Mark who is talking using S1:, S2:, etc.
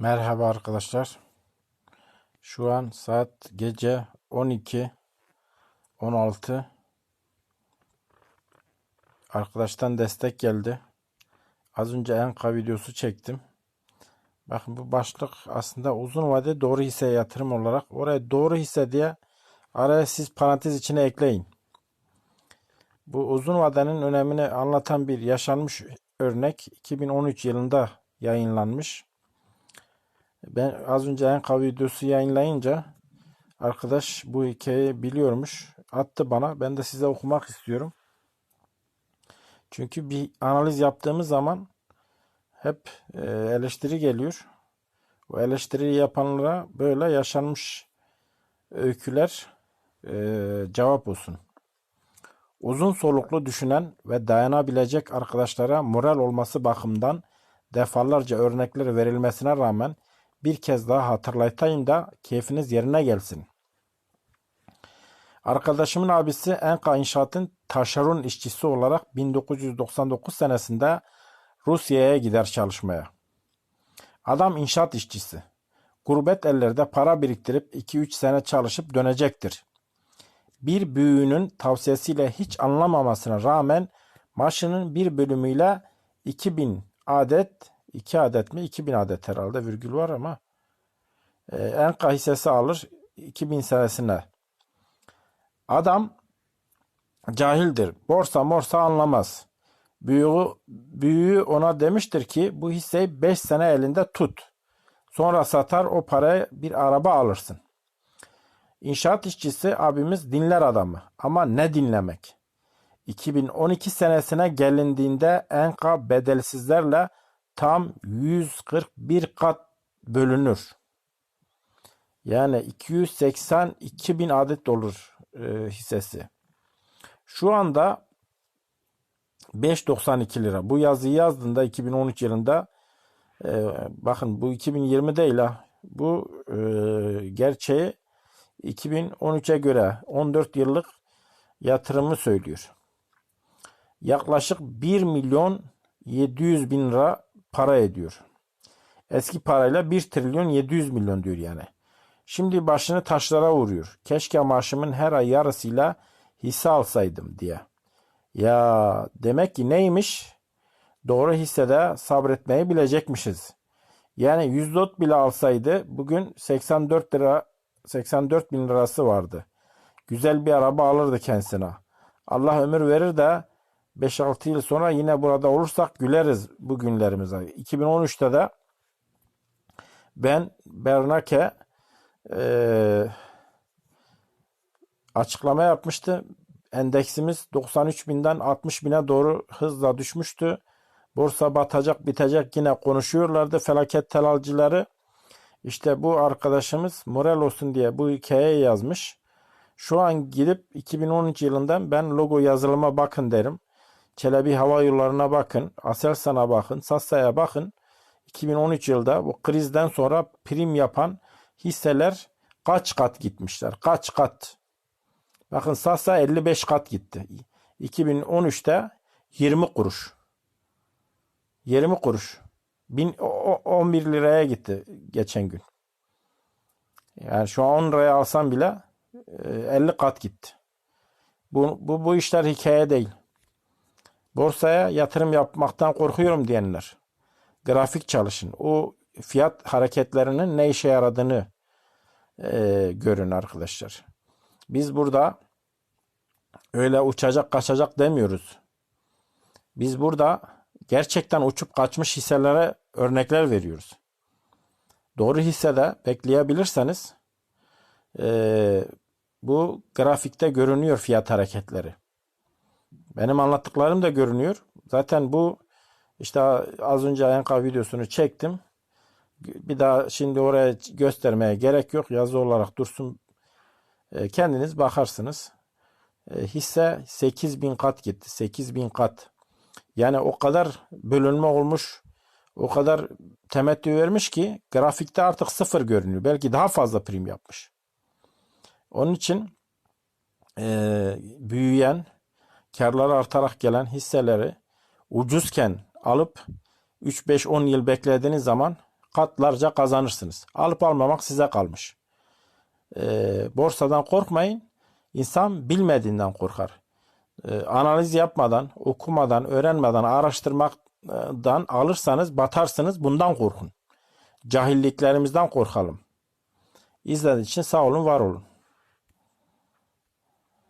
S1: Merhaba arkadaşlar. Şu an saat gece 12 16 Arkadaştan destek geldi. Az önce Enka videosu çektim. Bakın bu başlık aslında uzun vade doğru hisse yatırım olarak oraya doğru hisse diye araya siz parantez içine ekleyin. Bu uzun vadenin önemini anlatan bir yaşanmış örnek 2013 yılında yayınlanmış. Ben az önce Enka videosu yayınlayınca arkadaş bu hikayeyi biliyormuş. Attı bana. Ben de size okumak istiyorum. Çünkü bir analiz yaptığımız zaman hep e, eleştiri geliyor. O eleştiriyi yapanlara böyle yaşanmış öyküler e, cevap olsun. Uzun soluklu düşünen ve dayanabilecek arkadaşlara moral olması bakımından defalarca örnekler verilmesine rağmen bir kez daha hatırlatayım da keyfiniz yerine gelsin. Arkadaşımın abisi Enka İnşaat'ın taşeron işçisi olarak 1999 senesinde Rusya'ya gider çalışmaya. Adam inşaat işçisi. Gurbet ellerde para biriktirip 2-3 sene çalışıp dönecektir. Bir büyüğünün tavsiyesiyle hiç anlamamasına rağmen maaşının bir bölümüyle 2000 adet 2 adet mi 2000 adet herhalde virgül var ama e, Enka hissesi alır 2000 senesine. Adam cahildir. Borsa morsa anlamaz. Büyüğü, büyüğü ona demiştir ki bu hisseyi 5 sene elinde tut. Sonra satar o paraya bir araba alırsın. İnşaat işçisi abimiz dinler adamı ama ne dinlemek. 2012 senesine gelindiğinde enka bedelsizlerle tam 141 kat bölünür. Yani 282 bin adet olur e, hissesi. Şu anda 5.92 lira. Bu yazıyı yazdığında 2013 yılında e, bakın bu 2020 değil ha. Bu e, gerçeği 2013'e göre 14 yıllık yatırımı söylüyor. Yaklaşık 1 milyon 700 bin lira para ediyor. Eski parayla 1 trilyon 700 milyon diyor yani. Şimdi başını taşlara vuruyor. Keşke maaşımın her ay yarısıyla hisse alsaydım diye. Ya demek ki neymiş? Doğru hissede sabretmeyi bilecekmişiz. Yani 100 bile alsaydı bugün 84 lira 84 bin lirası vardı. Güzel bir araba alırdı kendisine. Allah ömür verir de 5-6 yıl sonra yine burada olursak güleriz bu günlerimize. 2013'te de ben Bernanke e, açıklama yapmıştı. Endeksimiz 93 binden 60 bine doğru hızla düşmüştü. Borsa batacak bitecek yine konuşuyorlardı felaket telalcıları. İşte bu arkadaşımız moral olsun diye bu hikayeyi yazmış. Şu an gidip 2013 yılından ben logo yazılıma bakın derim. Çelebi Hava Yolları'na bakın. Aselsan'a bakın. Sassa'ya bakın. 2013 yılda bu krizden sonra prim yapan hisseler kaç kat gitmişler? Kaç kat? Bakın Sassa 55 kat gitti. 2013'te 20 kuruş. 20 kuruş. 11 liraya gitti geçen gün. Yani şu an 10 liraya alsam bile 50 kat gitti. Bu, bu, bu işler hikaye değil. Borsaya yatırım yapmaktan korkuyorum diyenler. Grafik çalışın. O fiyat hareketlerinin ne işe yaradığını e, görün arkadaşlar. Biz burada öyle uçacak kaçacak demiyoruz. Biz burada gerçekten uçup kaçmış hisselere örnekler veriyoruz. Doğru hissede bekleyebilirseniz e, bu grafikte görünüyor fiyat hareketleri. Benim anlattıklarım da görünüyor. Zaten bu işte az önce Enka videosunu çektim. Bir daha şimdi oraya göstermeye gerek yok. Yazı olarak dursun. E, kendiniz bakarsınız. E, hisse 8000 kat gitti. 8000 kat. Yani o kadar bölünme olmuş. O kadar temettü vermiş ki grafikte artık sıfır görünüyor. Belki daha fazla prim yapmış. Onun için e, büyüyen karları artarak gelen hisseleri ucuzken alıp 3-5-10 yıl beklediğiniz zaman katlarca kazanırsınız. Alıp almamak size kalmış. Ee, borsadan korkmayın. İnsan bilmediğinden korkar. Ee, analiz yapmadan, okumadan, öğrenmeden, araştırmadan alırsanız batarsınız. Bundan korkun. Cahilliklerimizden korkalım. İzlediğiniz için sağ olun, var olun.